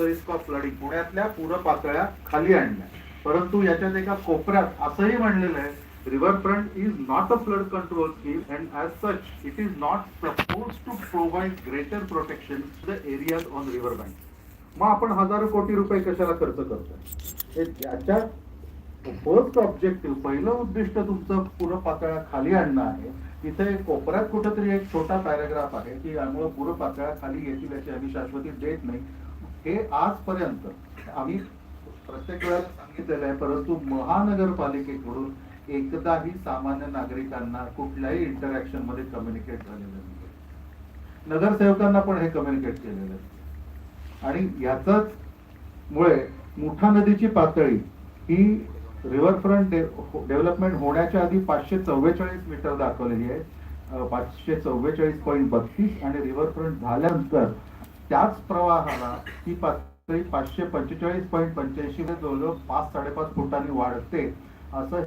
Risk of flooding पुण्यातल्या पूर पातळ्या खाली आणल्या. परंतु याच्यात एका कोपऱ्यात असंही म्हणलेलं आहे riverfront is not a flood control scheme and as such it is not suppose to provide greater protection the areas on river bank मग आपण हजारो कोटी रुपये कशाला खर्च करतोय? याच्या फर्स्ट ऑब्जेक्टिव्ह पहिलं उद्दिष्ट तुमचं पूर पातळ्या खाली आणणं आहे. तिथे कोपऱ्यात कुठेतरी एक छोटा पॅराग्राफ आहे की यामुळे पूर पातळ्या खाली येतील याची आम्ही शाश्वती देत नाही. हे आजपर्यंत आम्ही प्रत्येक वेळेला सांगितलेलं आहे परंतु महानगरपालिकेकडून एकदाही सामान्य नागरिकांना कुठल्याही इंटरॅक्शनमध्ये कम्युनिकेट झालेलं नाही. नगरसेवकांना पण हे कम्युनिकेट केलेलं आहे. आणि याचाच मुळे मुठा नदीची पातळी ही रिव्हरफ्रंट हो- डेव्हलपमेंट होण्याच्या आधी पाचशे चव्वेचाळीस मीटर दाखवलेली आहे. पाचशे चव्वेचाळीस पॉईंट बत्तीस आणि रिव्हरफ्रंट झाल्यानंतर त्याच प्रवाहाला ही पातळी पाचशे पंचेचाळीस पॉईंट पंच्याऐंशी जवळजवळ पाच साडेपाच फुटांनी वाढते. असं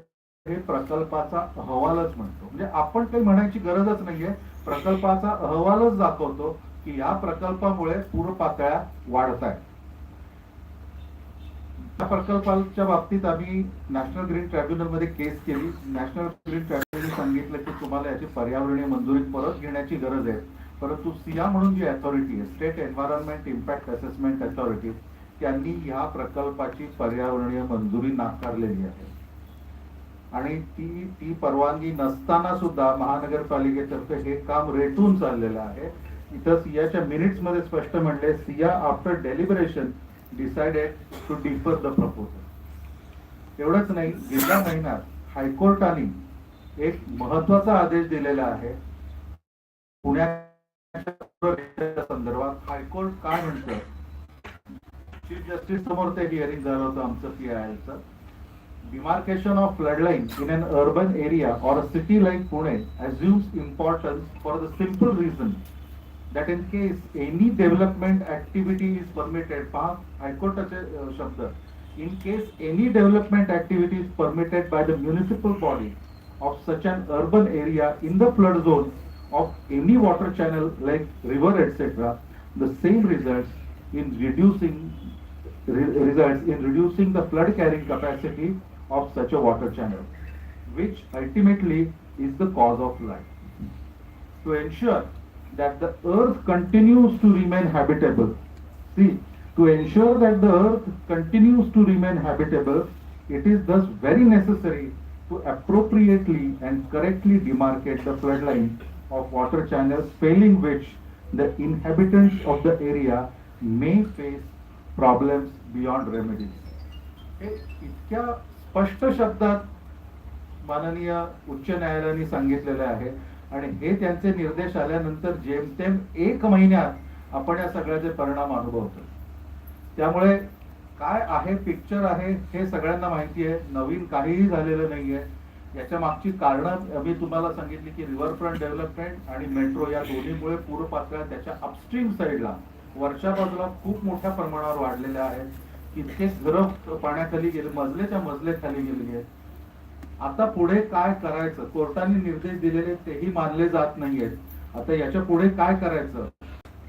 हे प्रकल्पाचा अहवालच म्हणतो. म्हणजे आपण काही म्हणायची गरजच नाहीये. प्रकल्पाचा अहवालच दाखवतो की या प्रकल्पामुळे पूर पातळ्या वाढत आहेत. त्या प्रकल्पाच्या बाबतीत आम्ही नॅशनल ग्रीन ट्रायब्युनलमध्ये केस केली. नॅशनल ग्रीन ट्रायब्युनल सांगितलं की तुम्हाला याची पर्यावरणीय मंजुरी परत घेण्याची गरज आहे. परंतु सिया म्हणून जी अथॉरिटी आहे state environment impact assessment authority त्यांनी ह्या प्रकल्पाची पर्यावरणीय मंजुरी नाकारलेली आहे. आणि ती ती परवानगी नसताना सुद्धा महानगरपालिकेतर्फे हे काम रेटून चाललेलं आहे. इथं सियाच्या मिनिट्समध्ये स्पष्ट म्हणले SEIAA after deliberation decided to defer the proposal एवढंच नाही गेल्या महिन्यात हायकोर्टाने एक महत्त्वाचा आदेश दिलेला आहे. पुण्यात संदर्भात हायकोर्ट काय म्हणतं चीफ जस्टिस समोर ते हिअरिंग झालं होतं आमचं पीआयएलचं demarcation of flood line in an urban area or a city like Pune assumes importance for the simple reason that in case any development activity is permitted, पहा हायकोर्टाचे अ, शब्द in case any development activity is permitted by the municipal body of such an urban area in the flood zone of any water channel like river etc., the same results in reducing re- results in reducing the flood carrying capacity of such a water channel, which ultimately is the cause of flood To ensure that the earth continues to remain habitable, see, to ensure that the earth continues to remain habitable, it is thus very necessary to appropriately and correctly demarcate the flood line of water channels, failing which the inhabitants of the area may face problems beyond remedy. हे इतक्या स्पष्ट शब्दात माननीय उच्च न्यायालयाने सांगितलेलं आहे. आणि हे त्यांचे निर्देश आल्यानंतर जेमतेम एक महिन्यात आपण या सगळ्याचे परिणाम अनुभवतो. त्यामुळे काय आहे पिक्चर आहे हे सगळ्यांना माहिती आहे. नवीन काहीही झालेलं नाहीये. याच्या मागची कारणं मी तुम्हाला सांगितली की रिव्हरफ्रंट डेव्हलपमेंट आणि मेट्रो या दोन्हीमुळे पूर्व पातळ्या त्याच्या अपस्ट्रीम साईडला वरच्या बाजूला खूप मोठ्या प्रमाणावर वाढलेल्या आहेत. कित्येक घरं पाण्याखाली गेले मजलेच्या मजले खाली गेलेली आहेत. आता पुढे काय करायचं? कोर्टाने निर्देश दिलेले तेही मानले जात नाहीयेत. आता याच्यापुढे काय करायचं?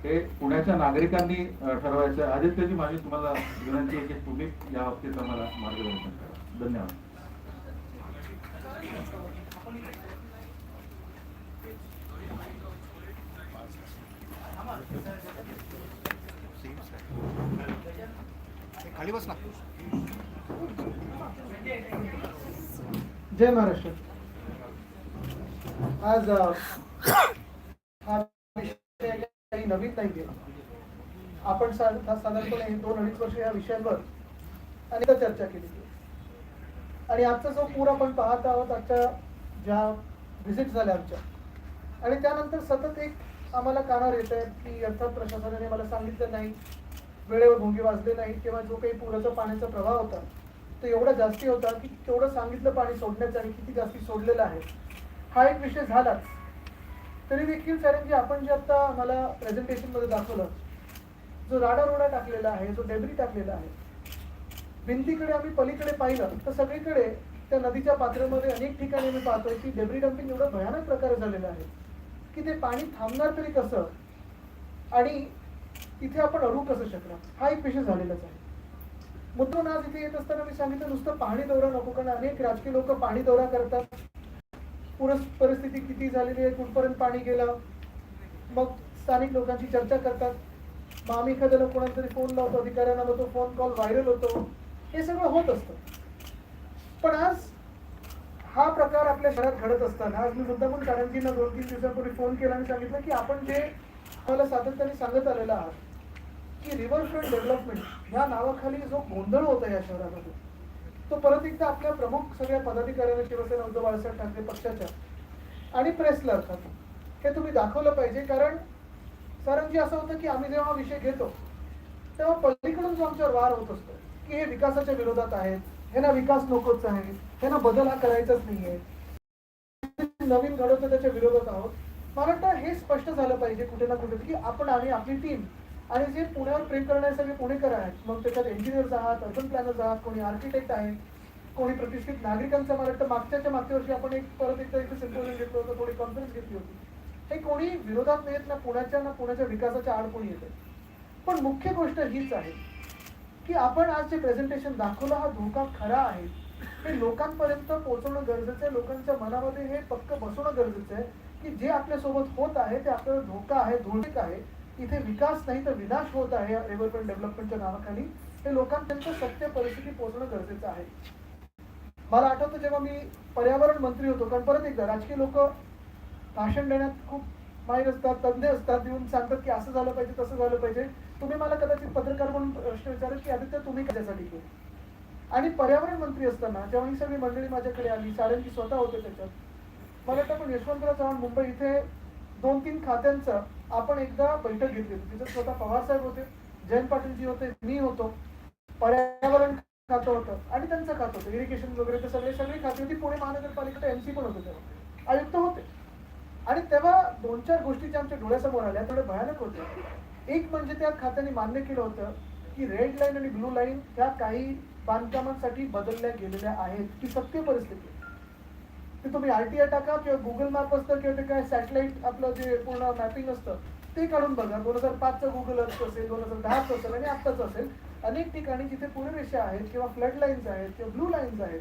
हे पुण्याच्या नागरिकांनी ठरवायचं आदित्यजी माझी तुम्हाला विनंती आहे की तुम्ही या बाबतीत आम्हाला मार्गदर्शन करा. धन्यवाद. खाली बस ना जय महाराष्ट्र आज विषय काही नवीन नाही केला आपण साधारणपणे दोन अडीच वर्ष या विषयांवर अनेकदा चर्चा केली आणि आजचा जो पूर आपण पाहत आहोत आजच्या ज्या व्हिजिट झाल्या आमच्या. आणि त्यानंतर सतत एक आम्हाला कानावर येत आहे की अर्थात प्रशासनाने मला सांगितलं नाही वेळेवर भोंगी वाजले नाही किंवा जो काही पुराचा पाण्याचा प्रवाह होता तो एवढा जास्ती होता की तेवढं सांगितलं पाणी सोडण्याचं आणि किती जास्ती सोडलेलं आहे. हा एक विषय झालाच. तरी देखील सरांजी आपण जे आता मला प्रेझेंटेशनमध्ये दाखवलं जो राडा रोडा टाकलेला आहे जो डेबरी टाकलेला आहे भिंतीकडे आम्ही पलीकडे पाहिलं तर सगळीकडे त्या नदीच्या पात्रामध्ये अनेक ठिकाणी मी पाहतोय की डेब्री डम्पिंग एवढं भयानक प्रकारे झालेलं आहे की ते पाणी थांबणार तरी कसं? आणि तिथे आपण अडू कसं शकणार? हा एक विषय झालेलाच आहे. मुद्दून आज इथे येत असताना मी सांगितलं नुसतं पाहणी दौरा नको कारण अनेक राजकीय लोक पाहणी दौरा करतात. पूर परिस्थिती किती झालेली आहे कुठपर्यंत पाणी गेलं? मग स्थानिक लोकांची चर्चा करतात. मग आम्ही एखाद्याला कोणाला तरी फोन लावतो अधिकाऱ्यांना मग तो फोन कॉल व्हायरल होतो. हे सगळं होत असतं. पण आज हा प्रकार आपल्या शहरात घडत असताना आज मी मुद्दामून कारंजींना दोन तीन दिवसापूर्वी फोन केला आणि सांगितलं की आपण जे मला सातत्याने सांगत आलेलं आहात की रिव्हरफ्रंट डेव्हलपमेंट या नावाखाली जो गोंधळ होता या शहरामध्ये तो परत एकदा आपल्या प्रमुख सगळ्या पदाधिकाऱ्यांना शिवसेना उद्धव बाळासाहेब ठाकरे पक्षाच्या आणि प्रेसला अर्थात हे तुम्ही दाखवलं पाहिजे. कारण सारंजी असं होतं की आम्ही जेव्हा विषय घेतो तेव्हा पलीकडून जो आमच्यावर वार होत असतो की हे विकासाच्या विरोधात आहेत हे ना विकास नकोच आहे हे ना बदल हा करायचाच नाहीये. नवीन घडवतो त्याच्या विरोधात आहोत. मला वाटतं हे स्पष्ट झालं पाहिजे कुठे ना कुठे की आपण आणि आपली टीम आणि जे पुण्यावर प्रेम करणारे सगळे पुणेकर आहेत मग त्याच्यात इंजिनियर्स आहात अर्बन प्लॅनर्स आहात कोणी आर्किटेक्ट आहेत कोणी प्रतिष्ठित नागरिकांचा मला वाटतं मागच्याच्या मागच्या वर्षी आपण एक परत एकदा इथे सिम्पोजियम घेतलं होतं थोडी कॉन्फरन्स घेतली होती. हे कोणी विरोधात नाही येत ना पुण्याच्या ना पुण्याच्या विकासाच्या आड कोणी येते. पण मुख्य गोष्ट हीच आहे की आपण आज जे प्रेझेंटेशन दाखवलं हा धोका खरा आहे. हे लोकांपर्यंत पोहोचवणं गरजेचं आहे. लोकांच्या मनामध्ये हे पक्क बसवणं गरजेचं आहे की जे आपल्यासोबत होत आहे ते आपल्याला धोका आहे धोळीक आहे. इथे विकास नाही तर विनाश होत आहे या डेव्हलपमेंट डेव्हलपमेंटच्या नावाखाली. हे लोकांपर्यंत सत्य परिस्थिती पोहोचणं गरजेचं आहे. मला आठवतं जेव्हा मी पर्यावरण मंत्री होतो कारण परत एकदा राजकीय लोक भाषण देण्यात खूप माहीत असतात तज्ञ असतात देऊन सांगतात की असं झालं पाहिजे तसं झालं पाहिजे. तुम्ही मला कदाचित पत्रकार म्हणून प्रश्न विचारत की आदित्य तुम्ही कशासाठी केले? आणि पर्यावरण मंत्री असताना जेव्हा ही सगळी मंडळी माझ्याकडे आली सारंगी स्वतः होते त्याच्यात मला वाटतं आपण यशवंतराव चव्हाण मुंबई इथे दोन तीन खात्यांचं आपण एकदा बैठक घेतली होती. तिथे स्वतः पवार साहेब होते जयंत पाटीलजी होते मी होतो पर्यावरण खातं होतं आणि त्यांचं खातं होतं. इरिगेशन वगैरे ते सगळे सगळी खाती होती. पुणे महानगरपालिकेचं एमसी पण होते तेव्हा. आयुक्त होते. आणि तेव्हा दोन चार गोष्टीच्या आमच्या डोळ्यासमोर आल्या थोडे भयानक होत्या एक म्हणजे त्या खात्याने मान्य केलं होतं की रेड लाईन आणि ब्लू लाईन ह्या काही बांधकामांसाठी बदलल्या गेलेल्या आहेत ती सत्य परिस्थिती. ते तुम्ही आरटीआय टाका किंवा गुगल मॅप असतं किंवा ते काय सॅटेलाइट आपलं जे पूर्ण मॅपिंग असतं ते काढून बघा. दोन हजार पाचचं गुगल अर्थ असेल दोन हजार दहाचं असेल आणि आत्ताच असेल. अनेक ठिकाणी जिथे पुणे रेषा आहेत किंवा फ्लड लाईन्स आहेत किंवा ब्लू लाईन्स आहेत.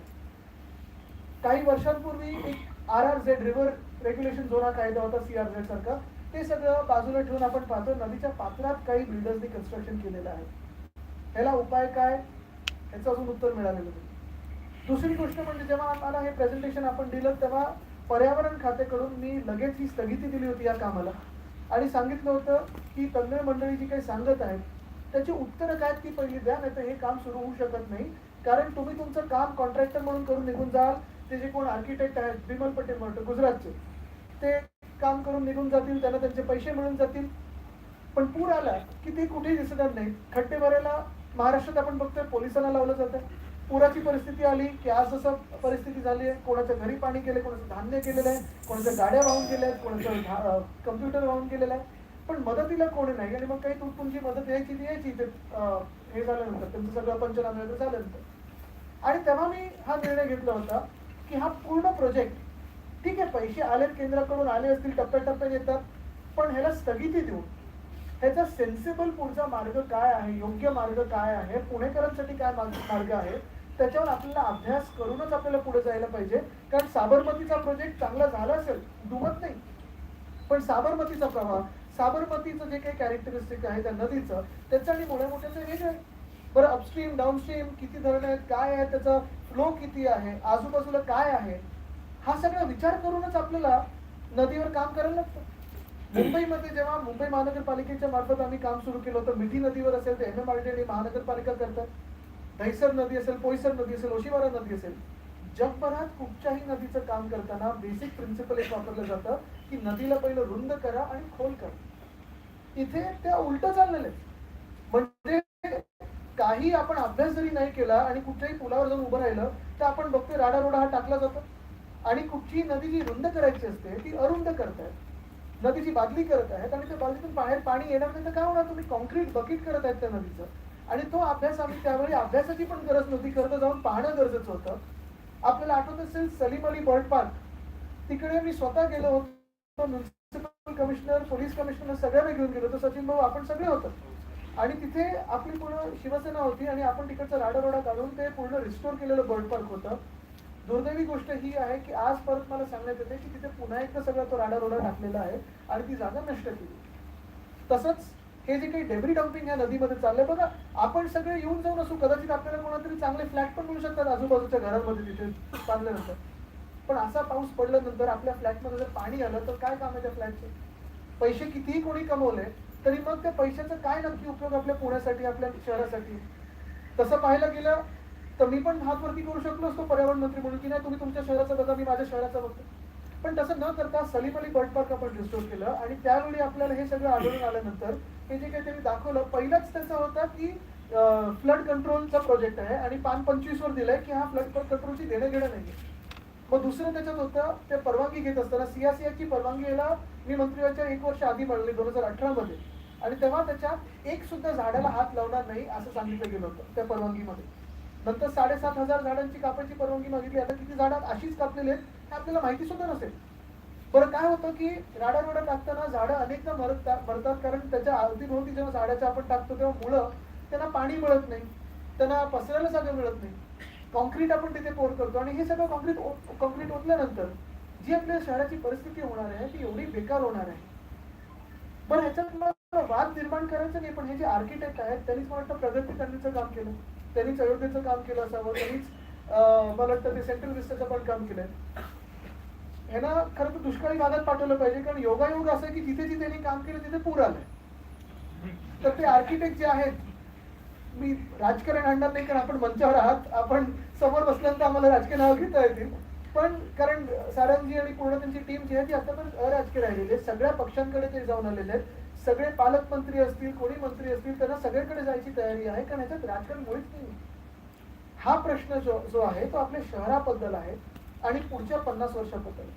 काही वर्षांपूर्वी एक R R Z river regulation zone हा कायदा होता सी आर झेड सारखा ते सगळं बाजूला ठेवून आपण पाहतो नदीच्या पात्रात काही बिल्डर्सनी कन्स्ट्रक्शन केलेलं आहे. ह्याला उपाय काय? ह्याचं अजून उत्तर मिळालेलं नाही. दुसरी गोष्ट म्हणजे जेव्हा आम्हाला हे प्रेझेंटेशन आपण दिलं तेव्हा पर्यावरण खात्याकडून मी लगेच ही स्थगिती दिली होती या कामाला. आणि सांगितलं होतं की तज्ञ मंडळी जी काही सांगत आहेत त्याची उत्तरं काय ती पहिली द्या नाही तर हे काम सुरू होऊ शकत नाही. कारण तुम्ही तुमचं काम कॉन्ट्रॅक्टर म्हणून करून निघून जाल ते जे कोण आर्किटेक्ट आहेत बिमल पटेल म्हणतो गुजरातचे. ते काम करून निघून जातील त्यांना त्यांचे पैसे मिळून जातील. पण पूर आला की ते कुठेही दिसणार नाही. खड्डे भरायला महाराष्ट्रात आपण बघतोय पोलिसांना लावलं जातं. पुराची परिस्थिती आली की आज जसं परिस्थिती झाली आहे कोणाच्या घरी पाणी गेले कोणाचं धान्य गेलेलं आहे कोणाच्या गाड्या वाहून गेल्या आहेत कोणाचं कम्प्युटर वाहून गेलेलं आहे. पण मदतीला कोणी नाही आणि मग काही तुमची मदत यायची ती यायची. ते हे झाल्यानंतर त्यांचं सगळं पंचनामे झाल्यानंतर. आणि तेव्हा मी हा निर्णय घेतला होता की हा पूर्ण प्रोजेक्ट ठीक आहे पैसे आले केंद्राकडून आले असतील टप्प्याटप्प्याने येतात पण ह्याला स्थगिती देऊन ह्याचा सेन्सिबल पुढचा मार्ग काय आहे योग्य मार्ग काय आहे पुणेकरांसाठी काय मार्ग मार्ग आहे त्याच्यावर आपल्याला अभ्यास करूनच आपल्याला पुढे जायला पाहिजे. कारण साबरमतीचा प्रोजेक्ट चांगला झाला असेल दुमत नाही. पण साबरमतीचा प्रवाह साबरमतीचं जे काही कॅरेक्टरिस्टिक आहे त्या नदीचं त्याचं आणि मोठ्या मोठ्याचं वेगळं आहे बरं अपस्ट्रीम डाऊनस्ट्रीम किती धरणं आहेत काय आहे त्याचा फ्लो किती आहे आजूबाजूला काय आहे हा सगळा विचार करूनच आपल्याला नदीवर काम करायला लागतं. मुंबईमध्ये जेव्हा मुंबई महानगरपालिकेच्या मार्फत आम्ही काम सुरू केलं होतं मिठी नदीवर असेल तर एम एम आर डी आणि महानगरपालिका करतात. दहिसर नदी असेल पोईसर नदी असेल ओशिवारा नदी असेल जगभरात कुठच्याही नदीचं काम करताना बेसिक प्रिन्सिपल एक वापरलं जातं की नदीला पहिलं रुंद करा आणि खोल करा. इथे त्या उलट चाललेलं म्हणजे काही आपण अभ्यास जरी नाही केला आणि कुठल्याही पुलावर जाऊन उभं राहिलं तर आपण बघतोय राडा रोडा हा टाकला जातो. आणि कुठची नदी जी रुंद करायची असते ती अरुंद करतायत. नदीची बादली करत आहेत आणि त्या बादलीतून बाहेर पाणी येणार नाही तर काय होणार? तुम्ही कॉन्क्रीट बकेट करत आहेत त्या नदीचं. आणि तो अभ्यास आम्ही त्यावेळी अभ्यासाची पण गरज नव्हती. खरं जाऊन पाहणं गरजेचं होतं. आपल्याला आठवत असेल सलीम अली बर्ड पार्क? तिकडे मी स्वतः गेलो होतो. म्युन्सिपल कमिशनर पोलीस कमिशनर सगळ्यांना घेऊन गेलो होतो. सचिन भाऊ आपण सगळे होतो. आणि तिथे आपली पूर्ण शिवसेना होती आणि आपण तिकडचा राडारोडा काढून ते पूर्ण रिस्टोर केलेलं बर्ड पार्क होतं. दुर्दैवी गोष्ट ही आहे की आज परत मला सांगण्यात येते की तिथे पुन्हा एकदा सगळा तो राडारोडा टाकलेला आहे आणि ती जागा नष्ट केली. तसंच हे जे काही डेब्री डम्पिंग या नदीमध्ये चाललंय बघा आपण सगळे येऊन जाऊन असू कदाचित आपल्याला कोणातरी चांगले फ्लॅट पण मिळू शकतात आजूबाजूच्या घरांमध्ये तिथे बांधल्यानंतर पण असा पाऊस पडल्यानंतर आपल्या फ्लॅटमध्ये जर पाणी आलं तर काय काम आहे त्या फ्लॅटचे पैसे कितीही कोणी कमवले तरी मग त्या पैशाचा काय नक्की उपयोग आपल्या पुण्यासाठी आपल्या शहरासाठी? तसं पाहायला गेलं तर मी पण हात वरती करू शकलो असतो पर्यावरण मंत्री म्हणून की नाही तुम्ही तुमच्या शहराचा बघा मी माझ्या शहराचा बघतो. पण तसं न करता सलीम अली बर्ड पार्क आपण रिस्टोर केलं आणि त्यावेळी आपल्याला हे सगळं आढळून आल्यानंतर हे जे काही त्यांनी दाखवलं पहिलाच त्याचा होता की फ्लड कंट्रोलचा प्रोजेक्ट आहे आणि पान पंचवीस वर दिलाय की हा फ्लड कंट्रोलची देणं घेणं नाही मग दुसरं त्याच्यात होतं ते परवानगी घेत असताना सियासियाची परवानगी याला मी मंत्री एक वर्ष आधी मिळाली दोन हजार अठरामध्ये. आणि तेव्हा त्याच्यात एक सुद्धा झाडाला हात लावणार नाही असं सांगितलं गेलं होतं त्या परवानगीमध्ये. नंतर साडेसात हजार झाडांची कापायची परवानगी मागितली आता किती झाडात अशीच कापलेली आहेत हे आपल्याला माहिती सुद्धा नसेल. बरं काय होतं की राडा रोडा टाकताना झाडं अनेकदा मरतात मरतात कारण त्याच्या अवतीभोवती जेव्हा झाडाच्या आपण टाकतो तेव्हा मुळं त्यांना पाणी मिळत नाही त्यांना पसरायला जागा मिळत नाही. कॉन्क्रीट आपण तिथे पोर करतो आणि हे सगळं कॉन्क्रीट कॉन्क्रीट ओतल्यानंतर जी आपल्या शहराची परिस्थिती होणार आहे ती एवढी बेकार होणार आहे. बरं ह्याच्यात मला वाद निर्माण करायचं नाही पण हे जे आर्किटेक्ट आहेत त्यांनीच मला वाटतं प्रगती करण्याचं काम केलं. त्यांनीच अयोध्येचं काम केलं असावं त्यांनीच मला वाटतं ते सेंट्रल विस्ताचं पण काम केलंय. ह्यांना खरं तर दुष्काळी भागात पाठवलं पाहिजे कारण योगायोग असं आहे की जिथे जिथे त्यांनी काम केलं तिथे पूर आलाय. तर ते आर्किटेक्ट जे आहेत मी राजकारण आणणार नाही कारण आपण मंचावर आहात. आपण समोर बसल्यानंतर आम्हाला राजकीय नाव घेता येतील. पण कारण सारंगजी आणि पूर्ण त्यांची टीम जी आहे ती आतापर्यंत अराजकीय राहिलेली आहे सगळ्या पक्षांकडे ते जाऊन आलेले आहेत. सगळे पालकमंत्री असतील कोणी मंत्री असतील त्यांना सगळीकडे जायची तयारी आहे कारण ह्याच्यात राजकारण मुळीच नाही. हा प्रश्न जो जो आहे तो आपल्या शहराबद्दल आहे आणि पुढच्या पन्नास वर्षाबद्दल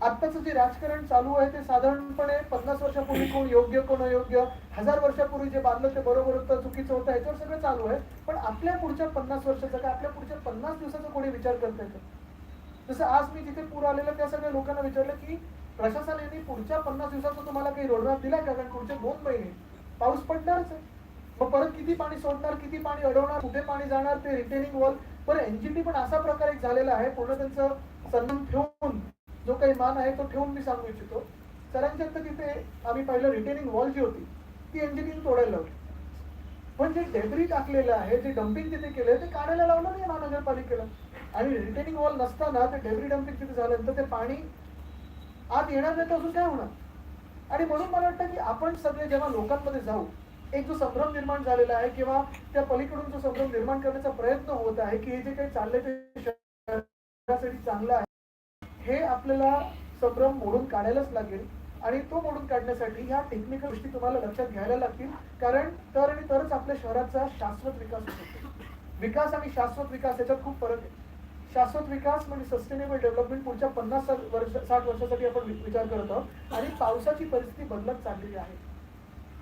आत्ताचं जे राजकारण चालू आहे ते साधारणपणे पन्नास वर्षापूर्वी कोण योग्य कोण अयोग्य हजार वर्षापूर्वी जे बांधलं ते बरोबर होतं चुकीचं होतं ह्याच्यावर सगळं चालू आहे. पण आपल्या पुढच्या पन्नास वर्षाचा का आपल्या पुढच्या पन्नास दिवसाचा कोणी विचार करता येतो जसं आज मी जिथे पूर आलेला त्या सगळ्या लोकांना विचारलं की प्रशासनाने पुढच्या पन्नास दिवसाचा तुम्हाला काही रोडमॅप दिलाय का? कारण पुढचे दोन महिने पाऊस पडणारच आहे. मग परत किती पाणी सोडणार किती पाणी अडवणार कुठे पाणी जाणार ते रिटेनिंग वॉल पण एनजीटी पण असा प्रकार एक झालेला आहे पूर्ण त्यांचं सन्मान ठेवून जो काही मान आहे तो ठेवून मी सांगू इच्छितो. सरांच्या तर तिथे आम्ही पाहिलं रिटेनिंग वॉल जी होती ती इंजिनिअरिंग तोडायला लावली. पण जे डेब्री टाकलेलं आहे जे डम्पिंग तिथे केलंय ते काढायला लावलं नाही महानगरपालिकेला. आणि रिटेनिंग वॉल नसताना ते डेब्री डम्पिंग तिथे झाल्यानंतर ते पाणी आत येणार नाही तर अजून काय होणार? आणि म्हणून मला वाटतं की आपण सगळे जेव्हा लोकांमध्ये जाऊ एक जो संभ्रम निर्माण झालेला आहे किंवा त्या पलीकडून जो संभ्रम निर्माण करण्याचा प्रयत्न होत आहे की हे जे काही चाललंय ते शहरासाठी चांगलं आहे. हे आपल्याला संभ्रम मोडून काढायलाच लागेल. आणि तो मोडून काढण्यासाठी ह्या टेक्निकल गोष्टी तुम्हाला लक्षात घ्यायला लागतील. कारण तर आणि तरच आपल्या शहराचा शाश्वत विकास होऊ शकतो विकास आणि शाश्वत विकास याच्यात खूप फरक आहे. शाश्वत विकास म्हणजे सस्टेनेबल डेव्हलपमेंट पुढच्या पन्नास वर्ष साठ वर्षासाठी आपण विचार करत आहोत. आणि पावसाची परिस्थिती बदलत चाललेली आहे.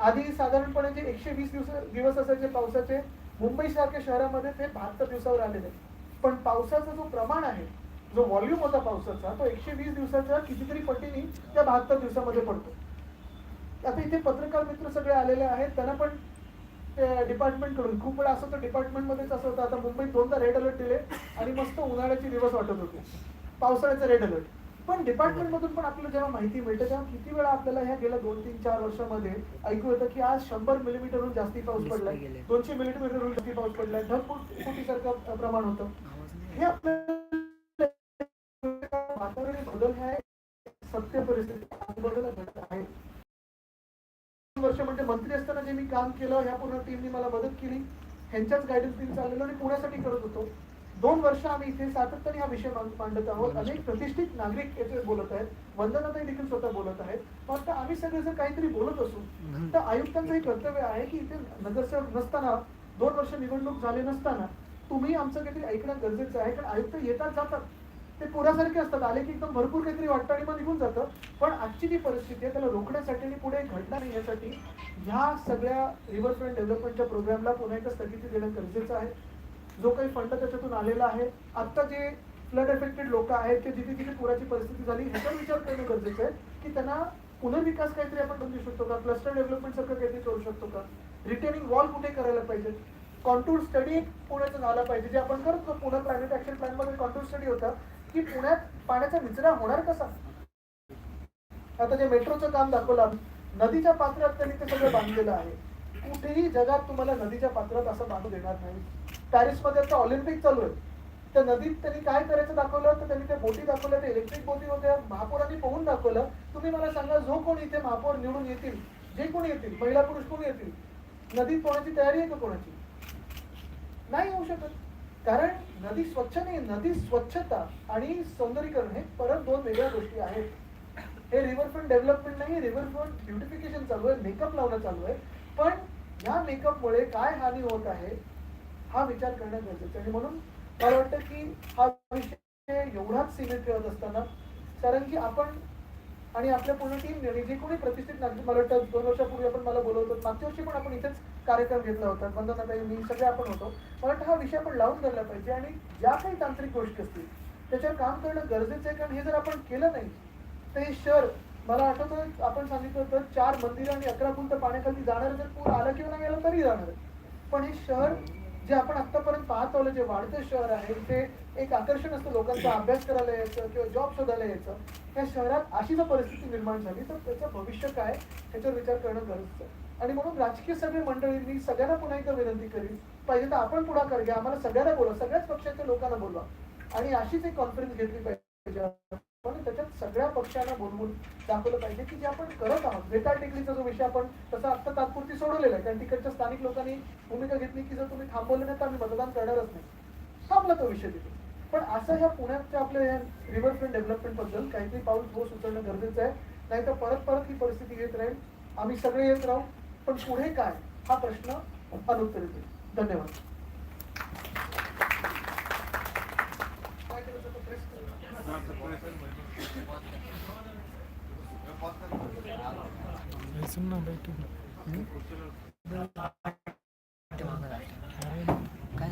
आधी साधारणपणे जे एकशे वीस दिवस दिवस असायचे पावसाचे मुंबई सारख्या शहरामध्ये ते बहात्तर दिवसावर आलेले. पण पावसाचा जो प्रमाण आहे जो व्हॉल्यूम होता पावसाचा तो एकशे वीस दिवसाच्या कितीतरी पटीने त्या बहात्तर दिवसामध्ये पडतो. आता इथे पत्रकार मित्र सगळे आलेले आहेत त्यांना पण डिपार्टमेंटकडून खूप वेळा असं होतं डिपार्टमेंट मध्येच असं होतं आता मुंबईत दोनदा रेड अलर्ट दिले आणि मस्त उन्हाळ्याचे दिवस वाटत होते. पावसाळ्याचा रेड अलर्ट पण डिपार्टमेंट मधून पण आपल्याला जेव्हा माहिती मिळते तेव्हा किती वेळा आपल्याला ह्या गेल्या दोन तीन चार वर्षामध्ये ऐकू येतं की आज शंभर मिलीमीटरहून जास्ती पाऊस पडलाय दोनशे मिलीमीटरहून जास्ती पाऊस पडलाय ढगफुटीसारखं प्रमाण होतं. हे आपल्याला बदल हे सत्य परिस्थिती घडत आहे. वर्ष म्हणजे मंत्री असताना जे मी काम केलं ह्या पूर्ण टीमने मला मदत केली. ह्यांच्याच गायडन्स चाललेलो आणि पुण्यासाठी करत होतो. दोन वर्ष आम्ही इथे सातत्याने हा विषय मांड- मांडत आहोत. अनेक प्रतिष्ठित नागरिक याच्यावर बोलत आहेत. वंदनाताई देखील स्वतः बोलत आहेत. फक्त आम्ही सगळे जर काहीतरी बोलत असू तर आयुक्तांचं हे कर्तव्य आहे की इथे नगरसेवक नसताना दोन वर्ष निवडणूक झाले नसताना तुम्ही आमचं काहीतरी ऐकणं गरजेचं आहे. कारण आयुक्त येतात जातात. ते पुरासारखे असतात. आले की एकदम भरपूर काहीतरी वाटतं आणि मग निघून जातं. पण आजची जी परिस्थिती आहे त्याला रोखण्यासाठी आणि पुढे घडणार नाही यासाठी ह्या सगळ्या रिव्हरफ्रंट डेव्हलपमेंटच्या प्रोग्रामला पुन्हा एकदा स्थगिती देणं गरजेचं आहे. जो काही फंड त्याच्यातून आलेला आहे आत्ता जे फ्लड एफेक्टेड लोक आहेत ते जिथे जिथे पुराची परिस्थिती झाली ह्याचा विचार करणं गरजेचं आहे की त्यांना पुनर्विकास काहीतरी आपण करू शकतो का? क्लस्टर डेव्हलपमेंट सारखं काहीतरी करू शकतो का? रिटेनिंग वॉल कुठे करायला पाहिजे? कॉन्टूर स्टडी एक पुण्याचं झाला पाहिजे. जे आपण करतो पुणे क्लायमेट ऍक्शन प्लॅनमध्ये कॉन्टूर स्टडी होता. की पुण्यात पाण्याचा निचरा होणार कसा? आता जे मेट्रोचं काम दाखवलं नदीच्या पात्रात त्यांनी ते सगळं बांधलेलं आहे. कुठेही जगात तुम्हाला नदीच्या पात्रात असं बांधू देणार नाही. पॅरिसमध्ये आता ऑलिम्पिक चालू आहे. त्या नदीत त्यांनी काय करायचं दाखवलं? तर त्यांनी त्या बोटी दाखवल्या त्या इलेक्ट्रिक बोटी होत्या. महापौरांनी पोहून दाखवलं. तुम्ही मला सांगा जो कोण इथे महापौर निवडून येतील जे कोणी येतील महिला पुरुष कोणी येतील? नदीत पोहण्याची तयारी आहे का कोणाची? नाही होऊ शकत. कारण नदी स्वच्छ नाही नदी स्वच्छता आणि सौंदर्यीकरण हे परत दोन वेगळ्या गोष्टी आहेत. हे रिव्हरफ्रंट डेव्हलपमेंट नाही रिव्हरफ्रंट ब्युटिफिकेशन चालू आहे मेकअप लावणं चालू आहे. पण या मेकअपमुळे काय हानी होत आहे हा विचार करणं गरजेचं आहे. आणि म्हणून मला वाटतं की हा विषय एवढाच सीमित ठेवत असताना कारण की आपण आणि आपल्या पूर्ण टीम जे कोणी प्रतिष्ठित नागरिक मला वाटतं दोन वर्षापूर्वी आपण मला बोलवतो मागच्या वर्षी पण आपण इथेच कार्यक्रम घेतला होता वंदनाताई मी सगळे आपण होतो. पण हा विषय आपण लावून धरला पाहिजे आणि ज्या काही तांत्रिक गोष्टी असतील त्याच्यावर काम करणं गरजेचं आहे. कारण हे जर आपण केलं नाही तर हे शहर मला आठवतं आपण सांगितलं होतं चार मंदिरं आणि अकरा फुल तर पाण्याखाली जाणार जर पूर आला किंवा नाही आला तरी जाणार. पण हे शहर जे आपण आतापर्यंत पाहत आलं जे वाढतं शहर आहे ते एक आकर्षण असतं लोकांचा अभ्यास करायला यायचं किंवा जॉब शोधायला यायचं. या शहरात अशी जर परिस्थिती निर्माण झाली तर त्याचं भविष्य काय ह्याच्यावर विचार करणं गरजेचं आहे. आणि म्हणून राजकीय सगळे मंडळी मी सगळ्यांना पुन्हा एकदा विनंती करीन पाहिजे तर आपण पुढाकार घ्या आम्हाला सगळ्यांना बोला सगळ्याच पक्षाच्या लोकांना बोलवा. आणि अशीच एक कॉन्फरन्स घेतली पाहिजे. पण त्याच्यात सगळ्या पक्षांना बोलवून दाखवलं पाहिजे की जे आपण करत आहोत. बेकार टेकडीचा जो विषय आपण तसा आत्ता तात्पुरती सोडवलेला आहे कारण तिकडच्या स्थानिक लोकांनी भूमिका घेतली की जर तुम्ही थांबवलं नाही तर आम्ही मतदान करणारच नाही. थांबला तो विषय तिथे. पण असं ह्या पुण्याच्या आपल्या या रिव्हरफ्रंट डेव्हलपमेंटबद्दल काहीतरी पाऊल ठोस उचलणं गरजेचं आहे. नाहीतर परत परत ही परिस्थिती येत राहील. आम्ही सगळे येत राहू. पण पुढे काय? हा प्रश्न अनुत्तरित आहे धन्यवाद. काय